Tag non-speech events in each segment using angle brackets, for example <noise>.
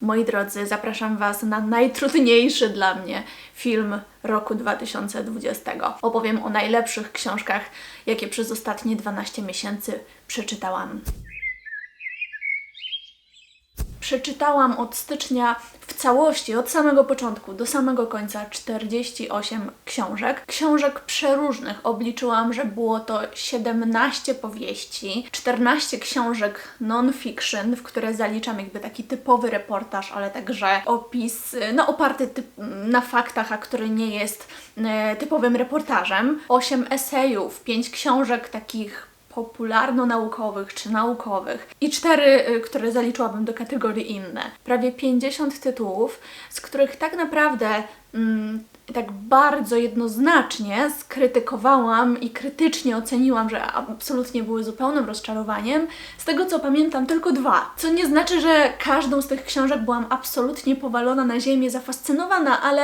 Moi drodzy, zapraszam Was na najtrudniejszy dla mnie film roku 2020. Opowiem o najlepszych książkach, jakie przez ostatnie 12 miesięcy przeczytałam. Przeczytałam od stycznia w całości, od samego początku do samego końca 48 książek. Książek przeróżnych. Obliczyłam, że było to 17 powieści, 14 książek non-fiction, w które zaliczam jakby taki typowy reportaż, ale także opis, no oparty typ, na faktach, a który nie jest e, typowym reportażem. 8 esejów, 5 książek takich popularno-naukowych czy naukowych i cztery, y, które zaliczyłabym do kategorii inne. Prawie 50 tytułów, z których tak naprawdę mm, tak bardzo jednoznacznie skrytykowałam i krytycznie oceniłam, że absolutnie były zupełnym rozczarowaniem. Z tego co pamiętam, tylko dwa. Co nie znaczy, że każdą z tych książek byłam absolutnie powalona na ziemię, zafascynowana, ale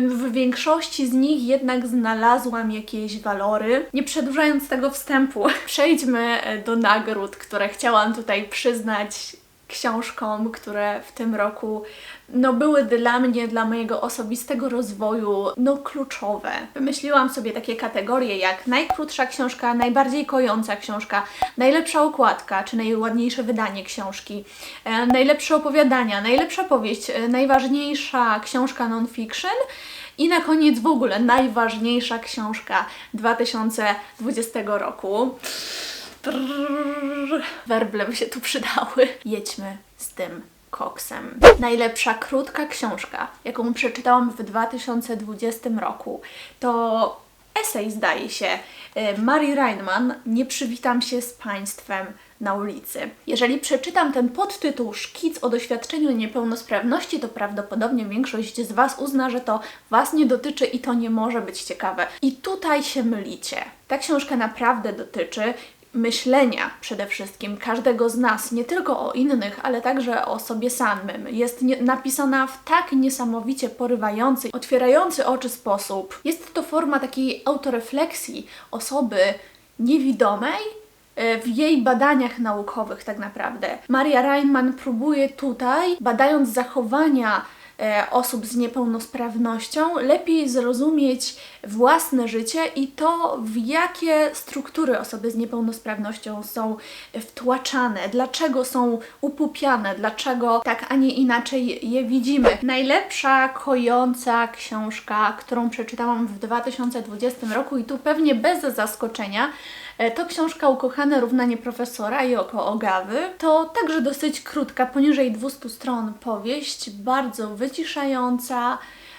w większości z nich jednak znalazłam jakieś walory. Nie przedłużając tego wstępu, <laughs> przejdźmy e, do nagród, które chciałam tutaj przyznać książkom, które w tym roku no, były dla mnie, dla mojego osobistego rozwoju, no kluczowe. Wymyśliłam sobie takie kategorie jak najkrótsza książka, najbardziej kojąca książka, najlepsza okładka, czy najładniejsze wydanie książki, e, najlepsze opowiadania, najlepsza powieść, e, najważniejsza książka non-fiction i na koniec w ogóle najważniejsza książka 2020 roku. Trrr, werble by się tu przydały. Jedźmy z tym koksem. Najlepsza krótka książka, jaką przeczytałam w 2020 roku, to esej, zdaje się, y, Marii Reinman Nie przywitam się z Państwem na ulicy. Jeżeli przeczytam ten podtytuł Szkic o doświadczeniu niepełnosprawności, to prawdopodobnie większość z Was uzna, że to Was nie dotyczy i to nie może być ciekawe. I tutaj się mylicie. Ta książka naprawdę dotyczy myślenia przede wszystkim każdego z nas, nie tylko o innych, ale także o sobie samym. Jest nie, napisana w tak niesamowicie porywający, otwierający oczy sposób. Jest to forma takiej autorefleksji osoby niewidomej, e, w jej badaniach naukowych tak naprawdę. Maria Reinman próbuje tutaj, badając zachowania osób z niepełnosprawnością, lepiej zrozumieć własne życie i to, w jakie struktury osoby z niepełnosprawnością są wtłaczane, dlaczego są upupiane, dlaczego tak, a nie inaczej je widzimy. Najlepsza kojąca książka, którą przeczytałam w 2020 roku i tu pewnie bez zaskoczenia, E, to książka Ukochane równanie profesora Joko Ogawy. To także dosyć krótka, poniżej 200 stron powieść, bardzo wyciszająca,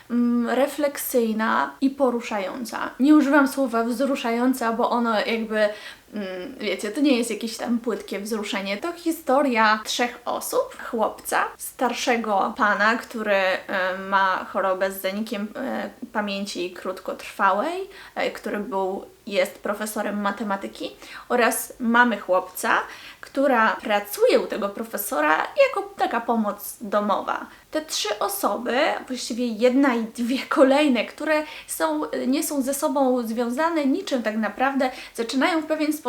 mm, refleksyjna i poruszająca. Nie używam słowa wzruszająca, bo ono jakby wiecie, to nie jest jakieś tam płytkie wzruszenie. To historia trzech osób. Chłopca, starszego pana, który e, ma chorobę z zanikiem e, pamięci krótkotrwałej, e, który był, jest profesorem matematyki oraz mamy chłopca, która pracuje u tego profesora jako taka pomoc domowa. Te trzy osoby, właściwie jedna i dwie kolejne, które są, nie są ze sobą związane niczym tak naprawdę, zaczynają w pewien sposób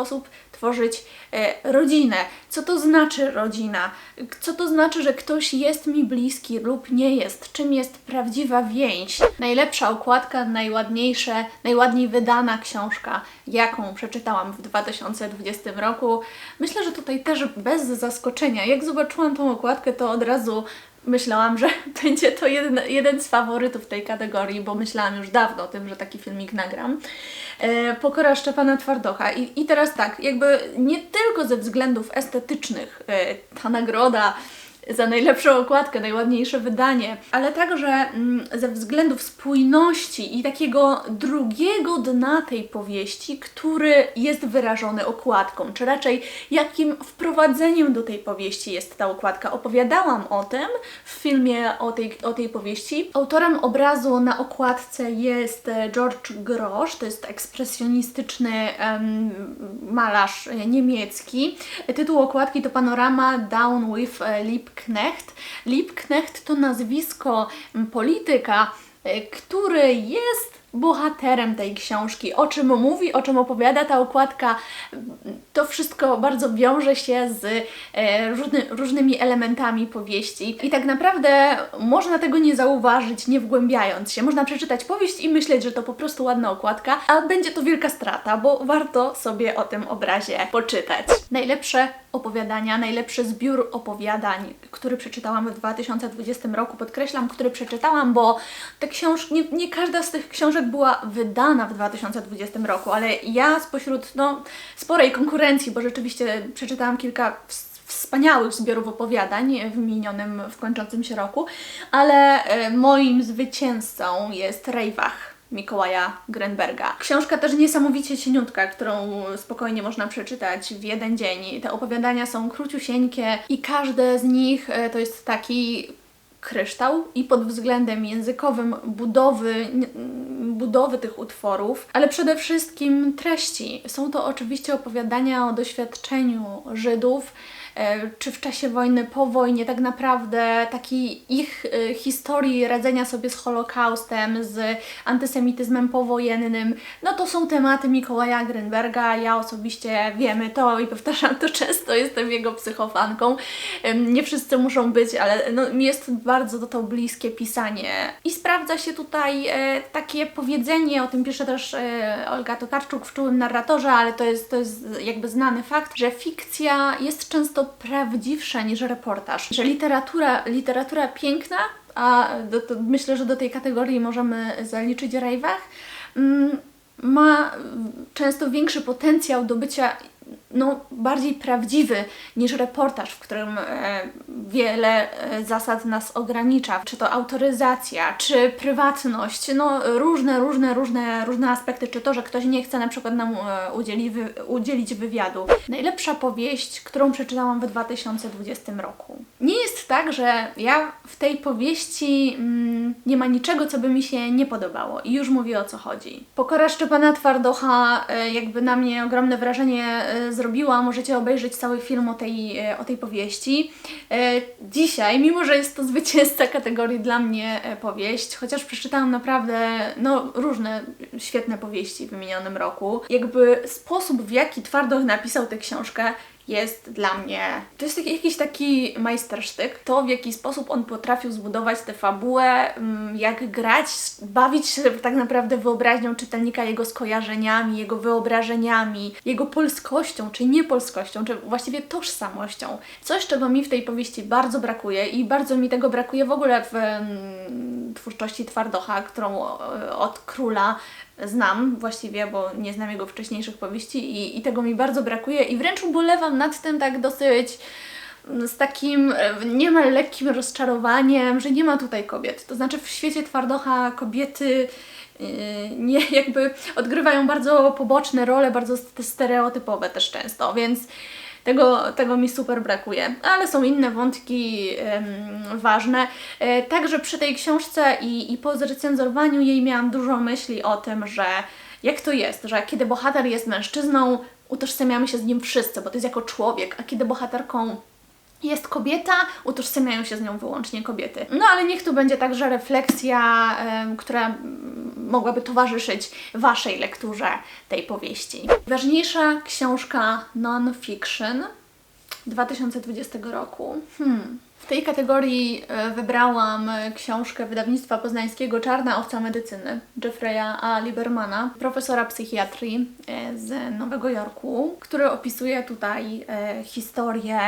tworzyć e, rodzinę. Co to znaczy rodzina? Co to znaczy, że ktoś jest mi bliski lub nie jest? Czym jest prawdziwa więź? Najlepsza okładka, najładniejsze, najładniej wydana książka, jaką przeczytałam w 2020 roku. Myślę, że tutaj też bez zaskoczenia. Jak zobaczyłam tą okładkę, to od razu myślałam, że <laughs> będzie to jeden, jeden z faworytów tej kategorii, bo myślałam już dawno o tym, że taki filmik nagram. E, Pokora Szczepana Twardocha. I, I teraz tak, jakby nie tylko ze względów estetycznych e, ta nagroda za najlepszą okładkę, najładniejsze wydanie, ale także mm, ze względów spójności i takiego drugiego dna tej powieści, który jest wyrażony okładką, czy raczej jakim wprowadzeniem do tej powieści jest ta okładka. Opowiadałam o tym w filmie o tej, o tej powieści. Autorem obrazu na okładce jest e, George Grosz, to jest ekspresjonistyczny malarz niemiecki. Tytuł okładki to Panorama Down with e, Lip Liebknecht. Liebknecht to nazwisko polityka, e, który jest bohaterem tej książki, o czym mówi, o czym opowiada ta okładka. To wszystko bardzo wiąże się z e, różny, różnymi elementami powieści i tak naprawdę można tego nie zauważyć, nie wgłębiając się. Można przeczytać powieść i myśleć, że to po prostu ładna okładka, a będzie to wielka strata, bo warto sobie o tym obrazie poczytać. Najlepsze opowiadania, najlepszy zbiór opowiadań, który przeczytałam w 2020 roku. Podkreślam, który przeczytałam, bo te książki, nie, nie każda z tych książek była wydana w 2020 roku, ale ja spośród no, sporej konkurencji, bo rzeczywiście przeczytałam kilka ws- wspaniałych zbiorów opowiadań w minionym, w kończącym się roku, ale e, moim zwycięzcą jest Rejwach. Mikołaja Grenberga. Książka też niesamowicie cieniutka, którą spokojnie można przeczytać w jeden dzień. Te opowiadania są króciusieńkie i każde z nich e, to jest taki kryształ i pod względem językowym budowy, budowy tych utworów, ale przede wszystkim treści. Są to oczywiście opowiadania o doświadczeniu Żydów, czy w czasie wojny, po wojnie, tak naprawdę takiej ich e, historii radzenia sobie z Holokaustem, z antysemityzmem powojennym. No to są tematy Mikołaja Grenberga. Ja osobiście wiemy to i powtarzam to często, jestem jego psychofanką. Nie wszyscy muszą być, ale no, mi jest bardzo to bliskie pisanie. I sprawdza się tutaj e, takie powiedzenie, o tym pisze też e, Olga Tokarczuk w Czułym Narratorze, ale to jest, to jest jakby znany fakt, że fikcja jest często prawdziwsza niż reportaż. Że literatura, literatura piękna, a do, to myślę, że do tej kategorii możemy zaliczyć Rejwach, mm, ma często większy potencjał do bycia no, bardziej prawdziwy niż reportaż, w którym e, wiele e, zasad nas ogranicza. Czy to autoryzacja, czy prywatność, no różne, różne, różne, różne aspekty, czy to, że ktoś nie chce na przykład nam e, udzieli, udzielić wywiadu. Najlepsza powieść, którą przeczytałam w 2020 roku. Nie jest tak, że ja w tej powieści mm, nie ma niczego, co by mi się nie podobało i już mówię o co chodzi. Pokora Szczepana Twardocha jakby na mnie ogromne wrażenie e, zrobiła. Możecie obejrzeć cały film o tej, e, o tej powieści. E, Dzisiaj, mimo że jest to zwycięzca kategorii dla mnie e, powieść, chociaż przeczytałam naprawdę no, różne świetne powieści w minionym roku, jakby sposób w jaki Twardoch napisał tę książkę jest dla mnie. To jest jakiś taki majstersztyk. To, w jaki sposób on potrafił zbudować tę fabułę, mm, jak grać, bawić się tak naprawdę wyobraźnią czytelnika, jego skojarzeniami, jego wyobrażeniami, jego polskością, czy niepolskością, czy właściwie tożsamością. Coś, czego mi w tej powieści bardzo brakuje i bardzo mi tego brakuje w ogóle w mm, twórczości Twardocha, którą e, od króla znam właściwie, bo nie znam jego wcześniejszych powieści i, i tego mi bardzo brakuje i wręcz ubolewam nad tym tak dosyć mm, z takim e, niemal lekkim rozczarowaniem, że nie ma tutaj kobiet. To znaczy w świecie Twardocha kobiety yy, nie jakby odgrywają bardzo poboczne role, bardzo st- stereotypowe też często, więc tego, tego mi super brakuje, ale są inne wątki em, ważne. E, także przy tej książce i, i po zrecenzowaniu jej miałam dużo myśli o tym, że jak to jest, że kiedy bohater jest mężczyzną, utożsamiamy się z nim wszyscy, bo to jest jako człowiek, a kiedy bohaterką jest kobieta, utożsamiają się z nią wyłącznie kobiety. No ale niech tu będzie także refleksja, em, która mogłaby towarzyszyć Waszej lekturze tej powieści. Ważniejsza książka non-fiction 2020 roku. Hmm. W tej kategorii e, wybrałam książkę wydawnictwa poznańskiego Czarna owca medycyny Jeffreya A. Libermana, profesora psychiatrii e, z Nowego Jorku, który opisuje tutaj e, historię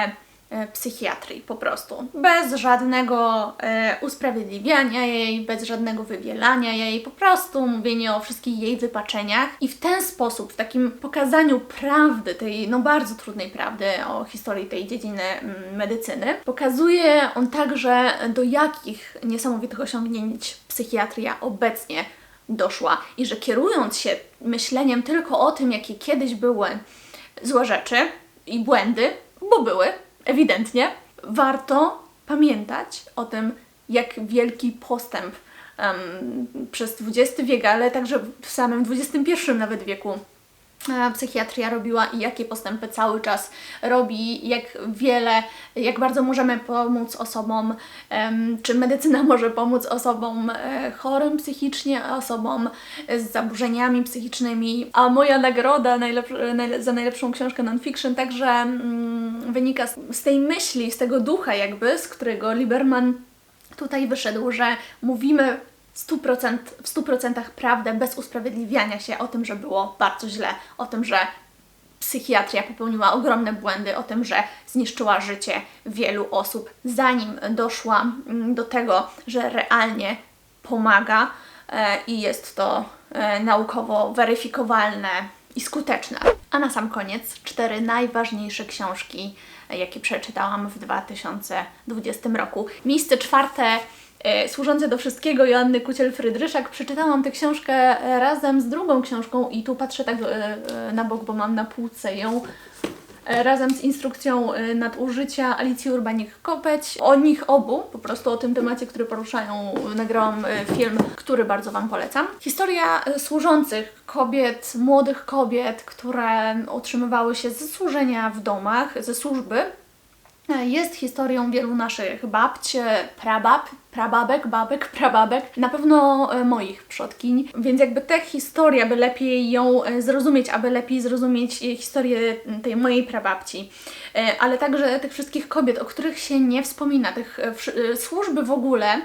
psychiatrii po prostu. Bez żadnego e, usprawiedliwiania jej, bez żadnego wybielania jej, po prostu mówienie o wszystkich jej wypaczeniach i w ten sposób, w takim pokazaniu prawdy, tej no bardzo trudnej prawdy o historii tej dziedziny mm, medycyny, pokazuje on także do jakich niesamowitych osiągnięć psychiatria obecnie doszła i że kierując się myśleniem tylko o tym, jakie kiedyś były złe rzeczy i błędy, bo były, ewidentnie, warto pamiętać o tym, jak wielki postęp em, przez XX wiek, ale także w samym XXI nawet wieku psychiatria robiła i jakie postępy cały czas robi, jak wiele, jak bardzo możemy pomóc osobom, czy medycyna <laughs> może pomóc osobom e, chorym psychicznie, osobom z zaburzeniami psychicznymi. A moja nagroda za najlepszą książkę non-fiction także mm, wynika z tej myśli, z tego ducha jakby, z którego Lieberman tutaj wyszedł, że mówimy 100%, w 100% prawdę bez usprawiedliwiania się o tym, że było bardzo źle, o tym, że psychiatria popełniła ogromne błędy, o tym, że zniszczyła życie wielu osób, zanim doszła mm, do tego, że realnie pomaga e, i jest to e, naukowo weryfikowalne i skuteczne. A na sam koniec cztery najważniejsze książki, e, jakie przeczytałam w 2020 roku. Miejsce czwarte Służące do wszystkiego Joanny Kuciel-Frydryszak. Przeczytałam tę książkę e, razem z drugą książką i tu patrzę tak e, e, na bok, bo mam na półce ją e, razem z instrukcją e, nadużycia Alicji Urbanik-Kopeć. O nich obu, po prostu o tym temacie, który poruszają, nagrałam e, film, który bardzo Wam polecam. Historia e, służących kobiet, młodych kobiet, które utrzymywały się ze służenia w domach, ze służby, jest historią wielu naszych babć, prabab, prababek, babek, prababek, na pewno e, moich przodkiń, więc jakby tę historię, aby lepiej ją e, zrozumieć, aby lepiej zrozumieć e, historię tej mojej prababci, e, ale także tych wszystkich kobiet, o których się nie wspomina, tych e, e, służby w ogóle,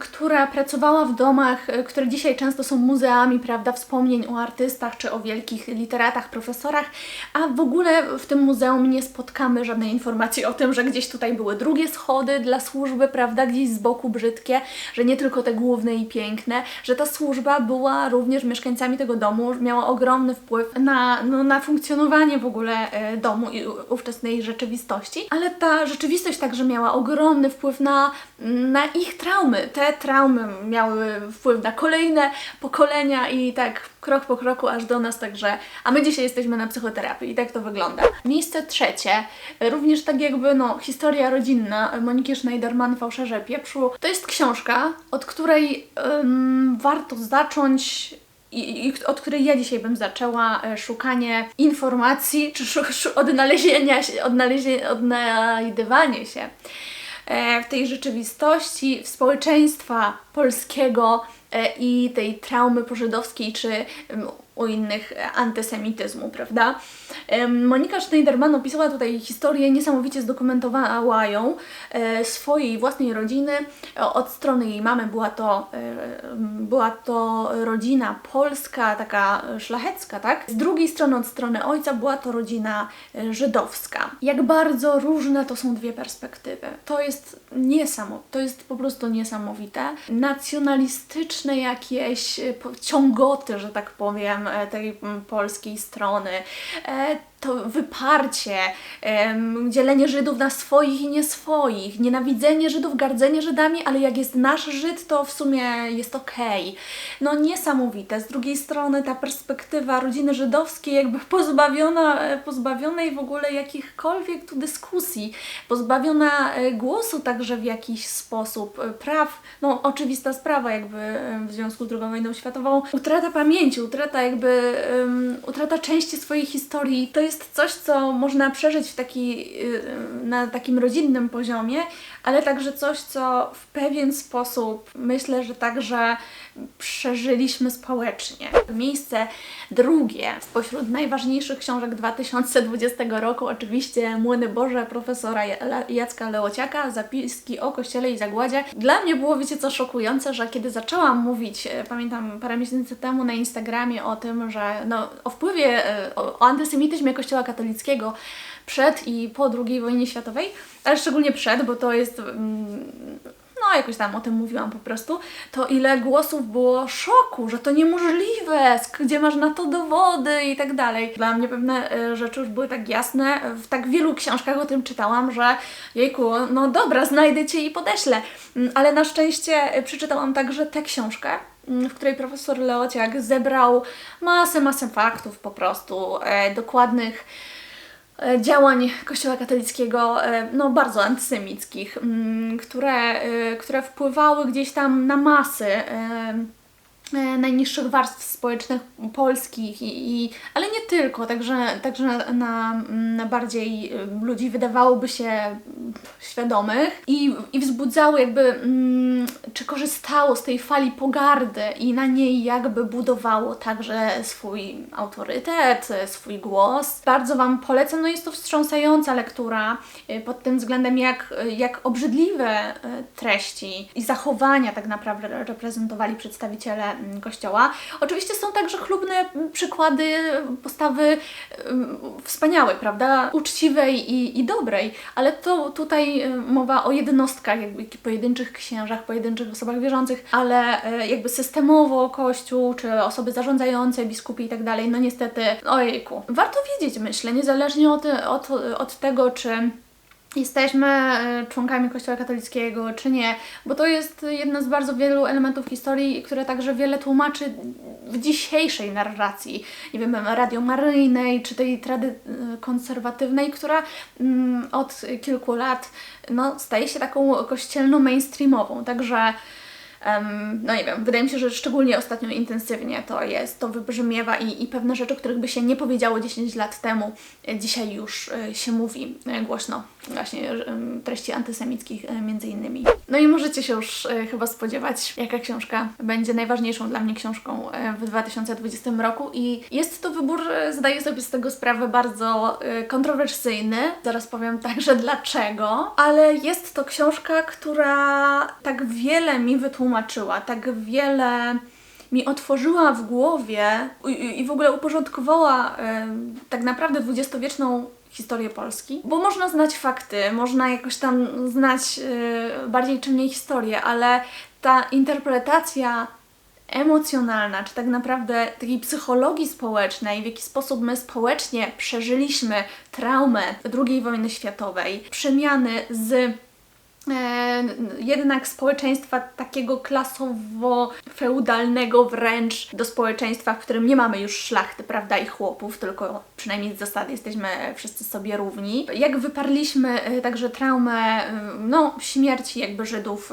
która pracowała w domach, e, które dzisiaj często są muzeami, prawda, wspomnień o artystach czy o wielkich literatach, profesorach, a w ogóle w tym muzeum nie spotkamy żadnej informacji o tym, że gdzieś tutaj były drugie schody dla służby, prawda, gdzieś z boku brzydkie, że nie tylko te główne i piękne, że ta służba była również mieszkańcami tego domu, miała ogromny wpływ na, no, na funkcjonowanie w ogóle e, domu i ówczesnej rzeczywistości, ale ta rzeczywistość także miała ogromny wpływ na, na ich traumy. Te traumy miały wpływ na kolejne pokolenia i tak krok po kroku aż do nas, także, a my dzisiaj jesteśmy na psychoterapii i tak to wygląda. Miejsce trzecie, również tak jakby, no, historia rodzinna Moniki Schneiderman, Fałszerze Pieprzu. To jest książka, od której ym, warto zacząć i, i od której ja dzisiaj bym zaczęła e, szukanie informacji, czy szu, szu, odnalezienia się, odnajdywanie się w tej rzeczywistości, w społeczeństwa polskiego e, i tej traumy pożydowskiej, czy u innych e, antysemityzmu, prawda? Monika Schneiderman opisała tutaj historię, niesamowicie zdokumentowała ją e, swojej własnej rodziny. E, Od strony jej mamy była to, była to rodzina polska, taka szlachecka, tak? Z drugiej strony, od strony ojca, była to rodzina żydowska. Jak bardzo różne to są dwie perspektywy. To jest niesamowite, to jest po prostu niesamowite. Nacjonalistyczne jakieś ciągoty, że tak powiem, tej mm, polskiej strony. To wyparcie, dzielenie Żydów na swoich i nie swoich, nienawidzenie Żydów, gardzenie Żydami, ale jak jest nasz Żyd, to w sumie jest okej. No niesamowite. Z drugiej strony ta perspektywa rodziny żydowskiej jakby pozbawiona, pozbawionej w ogóle jakichkolwiek tu dyskusji, pozbawiona e, głosu także w jakiś sposób, e, praw, no oczywista sprawa jakby w związku z II wojną światową, utrata pamięci, utrata jakby, um, utrata części swojej historii, to jest coś, co można przeżyć w taki, y, na takim rodzinnym poziomie, ale także coś, co w pewien sposób myślę, że także przeżyliśmy społecznie. Miejsce drugie spośród najważniejszych książek 2020 roku, oczywiście Młyny Boże profesora Ja- Jacka Leociaka, zapiski o Kościele i Zagładzie. Dla mnie było, wiecie co, szokujące, że kiedy zaczęłam mówić, e, pamiętam parę miesięcy temu na Instagramie o tym, że no, o wpływie, e, o, o antysemityzmie Kościoła katolickiego przed i po II wojnie światowej, ale szczególnie przed, bo to jest mm, no jakoś tam o tym mówiłam po prostu, to ile głosów było szoku, że to niemożliwe, gdzie masz na to dowody i tak dalej. Dla mnie pewne e, rzeczy już były tak jasne, w tak wielu książkach o tym czytałam, że jejku, no dobra, znajdę Cię i podeślę. Mm, Ale na szczęście e, przeczytałam także tę książkę, mm, w której profesor Leociak zebrał masę, masę faktów po prostu, e, dokładnych działań Kościoła katolickiego, e, no bardzo antysemickich, mm, które, e, które wpływały gdzieś tam na masy. Najniższych warstw społecznych polskich, i, i, ale nie tylko, także, także na, na, bardziej y, ludzi wydawałoby się świadomych i, i wzbudzało jakby, mm, czy korzystało z tej fali pogardy i na niej jakby budowało także swój autorytet, swój głos. Bardzo Wam polecam, no jest to wstrząsająca lektura y, pod tym względem, jak, jak obrzydliwe y, treści i zachowania tak naprawdę reprezentowali przedstawiciele Kościoła. Oczywiście są także chlubne przykłady postawy wspaniałej, prawda? Uczciwej i, i dobrej, ale to tutaj mowa o jednostkach, jakby pojedynczych księżach, pojedynczych osobach wierzących, ale y, jakby systemowo Kościół, czy osoby zarządzające, biskupi i tak dalej, no niestety, ojejku. Warto wiedzieć, myślę, niezależnie od, od, od tego, czy jesteśmy e, członkami Kościoła katolickiego, czy nie, bo to jest jedna z bardzo wielu elementów historii, które także wiele tłumaczy w dzisiejszej narracji, nie wiem, radiomaryjnej, czy tej trady konserwatywnej, która mm, od kilku lat no, staje się taką kościelną mainstreamową, także no nie wiem, wydaje mi się, że szczególnie ostatnio intensywnie to jest, to wybrzmiewa i, i pewne rzeczy, których by się nie powiedziało 10 lat temu, e, dzisiaj już y, się mówi y, głośno, właśnie treści antysemickich między innymi. No i możecie się już chyba spodziewać, jaka książka będzie najważniejszą dla mnie książką w 2020 roku i jest to wybór, zdaję sobie z tego sprawę, bardzo kontrowersyjny. Zaraz powiem także <laughs> dlaczego, ale jest to książka, która tak wiele mi wytłumaczy wytłumaczyła, tak wiele mi otworzyła w głowie i, w ogóle uporządkowała y, tak naprawdę dwudziestowieczną historię Polski, bo można znać fakty, można jakoś tam znać y, bardziej czy mniej historię, ale ta interpretacja emocjonalna, czy tak naprawdę takiej psychologii społecznej, w jaki sposób my społecznie przeżyliśmy traumę II wojny światowej, przemiany z E, jednak społeczeństwa takiego klasowo-feudalnego wręcz do społeczeństwa, w którym nie mamy już szlachty, prawda, i chłopów, tylko przynajmniej z zasady jesteśmy wszyscy sobie równi. Jak wyparliśmy e, także traumę, e, no, śmierci jakby Żydów,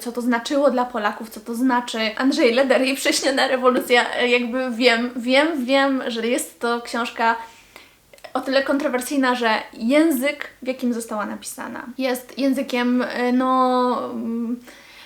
co to znaczyło dla Polaków, co to znaczy Andrzej Leder i Prześniona Rewolucja, jakby wiem, wiem, wiem, że jest to książka o tyle kontrowersyjna, że język, w jakim została napisana, jest językiem, e, no, mm,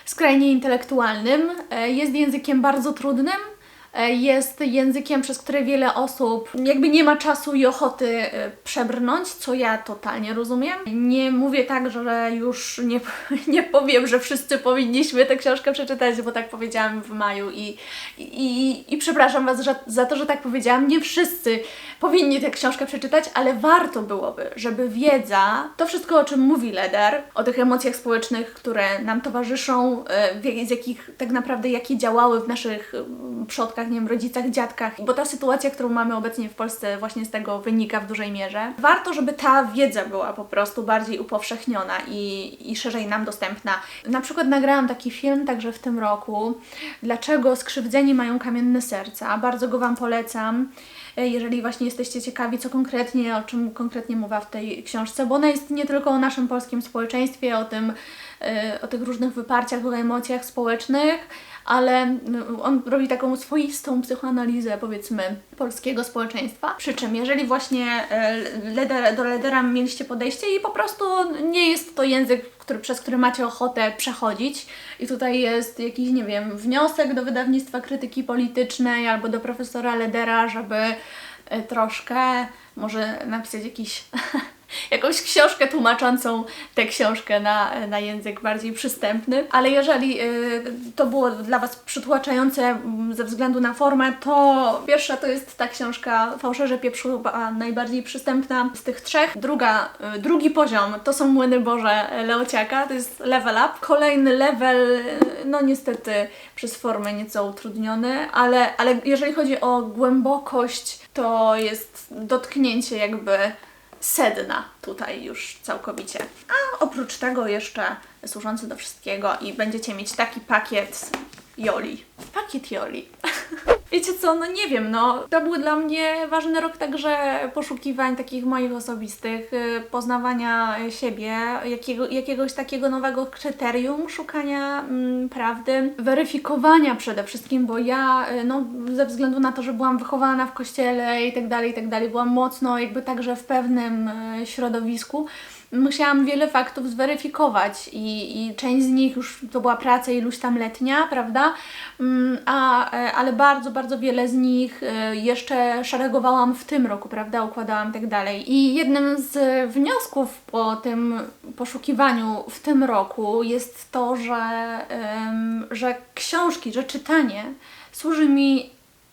skrajnie intelektualnym, e, jest językiem bardzo trudnym, jest językiem, przez który wiele osób jakby nie ma czasu i ochoty e, przebrnąć, co ja totalnie rozumiem. Nie mówię tak, że już nie, <laughs> nie powiem, że wszyscy powinniśmy tę książkę przeczytać, bo tak powiedziałam w maju i, i, i przepraszam Was za, za to, że tak powiedziałam. Nie wszyscy powinni tę książkę przeczytać, ale warto byłoby, żeby wiedza, to wszystko o czym mówi Leder, o tych emocjach społecznych, które nam towarzyszą, e, z jakich tak naprawdę jakie działały w naszych przodkach, nie wiem, rodzicach, dziadkach, bo ta sytuacja, którą mamy obecnie w Polsce właśnie z tego wynika w dużej mierze. Warto, żeby ta wiedza była po prostu bardziej upowszechniona i, i szerzej nam dostępna. Na przykład nagrałam taki film także w tym roku, dlaczego skrzywdzeni mają kamienne serca. Bardzo go Wam polecam jeżeli właśnie jesteście ciekawi, co konkretnie, o czym konkretnie mowa w tej książce, bo ona jest nie tylko o naszym polskim społeczeństwie, o tym, e, o tych różnych wyparciach, o emocjach społecznych, ale no, on robi taką swoistą psychoanalizę, powiedzmy, polskiego społeczeństwa. Przy czym, jeżeli właśnie e, leder, do Ledera mieliście podejście i po prostu nie jest to język, który, przez który macie ochotę przechodzić i tutaj jest jakiś, nie wiem, wniosek do wydawnictwa krytyki politycznej albo do profesora Ledera, żeby e, troszkę może napisać jakiś <laughs> jakąś książkę tłumaczącą tę książkę na, na język bardziej przystępny. Ale jeżeli y, to było dla Was przytłaczające mm, ze względu na formę, to pierwsza to jest ta książka Fałszerze Pieprzu, chyba najbardziej przystępna z tych trzech. Druga, y, drugi poziom to są Młyny Boże Leociaka, to jest level up. Kolejny level, y, no niestety przez formę nieco utrudniony, ale, ale jeżeli chodzi o głębokość, to jest dotknięcie jakby sedna tutaj już całkowicie. A oprócz tego jeszcze służący do wszystkiego i będziecie mieć taki pakiet Joli. Pakiet Joli. Wiecie co, no nie wiem, no to był dla mnie ważny rok także poszukiwań takich moich osobistych, y, poznawania siebie, jakiego, jakiegoś takiego nowego kryterium szukania mm, prawdy, weryfikowania przede wszystkim, bo ja, y, no ze względu na to, że byłam wychowana w kościele i tak dalej, i tak dalej, byłam mocno jakby także w pewnym y, środowisku, musiałam wiele faktów zweryfikować i, i część z nich już to była praca iluś tam letnia, prawda? Mm, A, e, ale bardzo, bardzo wiele z nich e, jeszcze szeregowałam w tym roku, prawda? Układałam i tak dalej. I jednym z wniosków po tym poszukiwaniu w tym roku jest to, że, że książki, że czytanie służy mi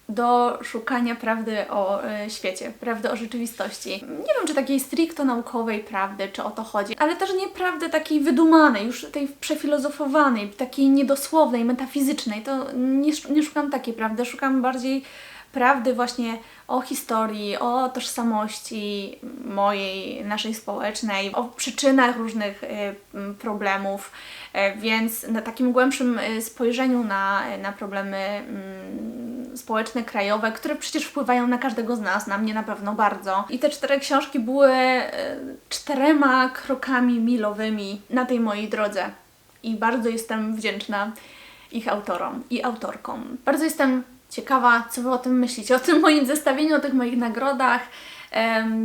do szukania prawdy o e, świecie, prawdy o rzeczywistości. Nie wiem, czy takiej stricto naukowej prawdy, czy o to chodzi, ale też nie prawdy takiej wydumanej, już tej przefilozofowanej, takiej niedosłownej, metafizycznej. To nie, nie szukam takiej prawdy, szukam bardziej prawdy właśnie o historii, o tożsamości mojej, naszej społecznej, o przyczynach różnych m, problemów, e, więc na takim głębszym spojrzeniu na, na problemy mm, społeczne, krajowe, które przecież wpływają na każdego z nas, na mnie na pewno bardzo. I te cztery książki były e, czterema krokami milowymi na tej mojej drodze. I bardzo jestem wdzięczna ich autorom i autorkom. Bardzo jestem ciekawa, co Wy o tym myślicie, o tym moim zestawieniu, o tych moich nagrodach,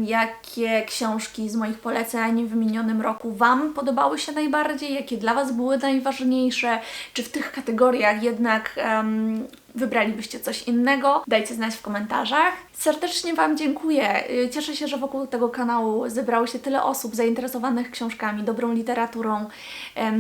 jakie książki z moich poleceń w minionym roku Wam podobały się najbardziej, jakie dla Was były najważniejsze, czy w tych kategoriach jednak wybralibyście coś innego? Dajcie znać w komentarzach. Serdecznie Wam dziękuję. Y, Cieszę się, że wokół tego kanału zebrało się tyle osób zainteresowanych książkami, dobrą literaturą,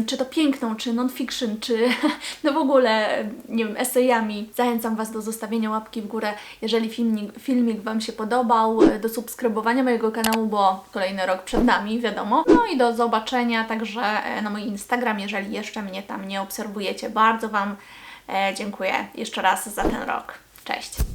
czy to piękną, czy non-fiction, czy <laughs> no w ogóle, nie wiem, esejami. Zachęcam Was do zostawienia łapki w górę, jeżeli filmik, filmik Wam się podobał, y, do subskrybowania mojego kanału, bo kolejny rok przed nami, wiadomo. No i do zobaczenia także e, na moim Instagram, jeżeli jeszcze mnie tam nie obserwujecie. Bardzo Wam dziękuję jeszcze raz za ten rok. Cześć!